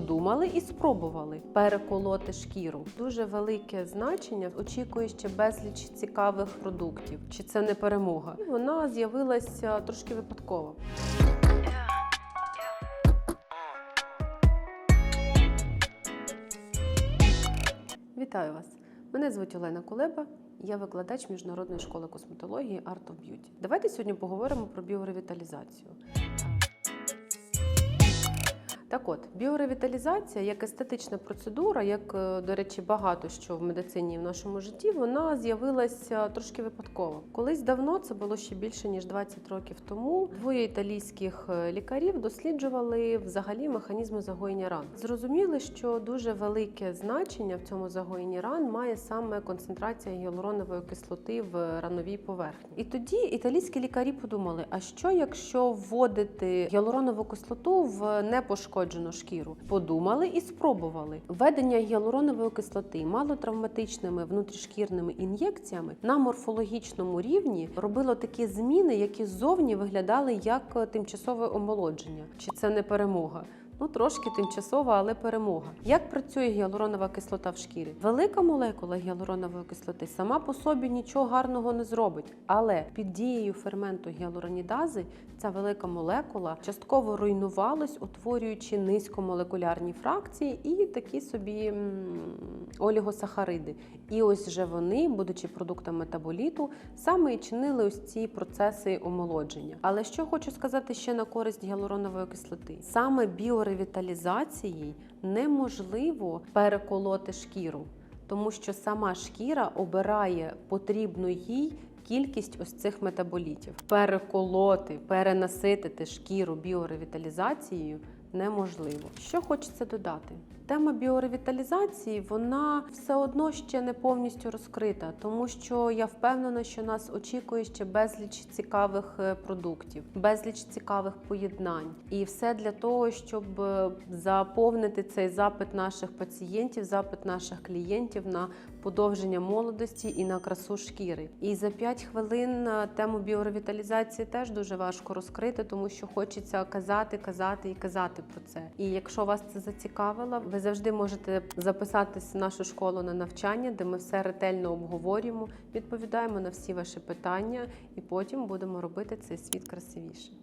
Подумали і спробували переколоти шкіру. Дуже велике значення. Очікує ще безліч цікавих продуктів. Чи це не перемога? Вона з'явилася трошки випадково. Вітаю вас! Мене звуть Олена Кулеба. Я викладач міжнародної школи косметології Art of Beauty. Давайте сьогодні поговоримо про біоревіталізацію. Так от, біоревіталізація як естетична процедура, як, е, до речі, багато що в медицині і в нашому житті, вона з'явилася трошки випадково. Колись давно, це було ще більше ніж 20 років тому. Двоє італійських е, лікарів досліджували взагалі механізми загоєння ран. Зрозуміли, що дуже велике значення в цьому загоєнні ран має саме концентрація гіалуронової кислоти в рановій поверхні. І тоді італійські лікарі подумали: а що якщо вводити гіалуронову кислоту в непошкоджену шкіру? Подумали і спробували. Введення гіалуронової кислоти малотравматичними внутрішкірними ін'єкціями на морфологічному рівні робило такі зміни, які ззовні виглядали як тимчасове омолодження. Чи це не перемога? Ну, трошки тимчасова, але перемога. Як працює гіалуронова кислота в шкірі? Велика молекула гіалуронової кислоти сама по собі нічого гарного не зробить, але під дією ферменту гіалуронідази ця велика молекула частково руйнувалась, утворюючи низькомолекулярні фракції і такі собі м, олігосахариди. І ось вже вони, будучи продуктом метаболіту, саме і чинили ось ці процеси омолодження. Але що хочу сказати ще на користь гіалуронової кислоти? Саме біоревіталізацією неможливо переколоти шкіру, тому що сама шкіра обирає потрібну їй. Кількість ось цих метаболітів переколоти, перенаситити шкіру біоревіталізацією неможливо. Що хочеться додати? Тема біоревіталізації вона все одно ще не повністю розкрита, тому що я впевнена, що нас очікує ще безліч цікавих е, продуктів, безліч цікавих поєднань, і все для того, щоб е, заповнити цей запит наших пацієнтів, запит наших клієнтів на подовження молодості і на красу шкіри. І за 5 хвилин е, тему біоревіталізації теж дуже важко розкрити, тому що хочеться казати, казати і казати про це. І якщо вас це зацікавило, ви завжди можете записатись в нашу школу на навчання, де ми все ретельно обговорюємо, відповідаємо на всі ваші питання, і потім будемо робити цей світ красивішим.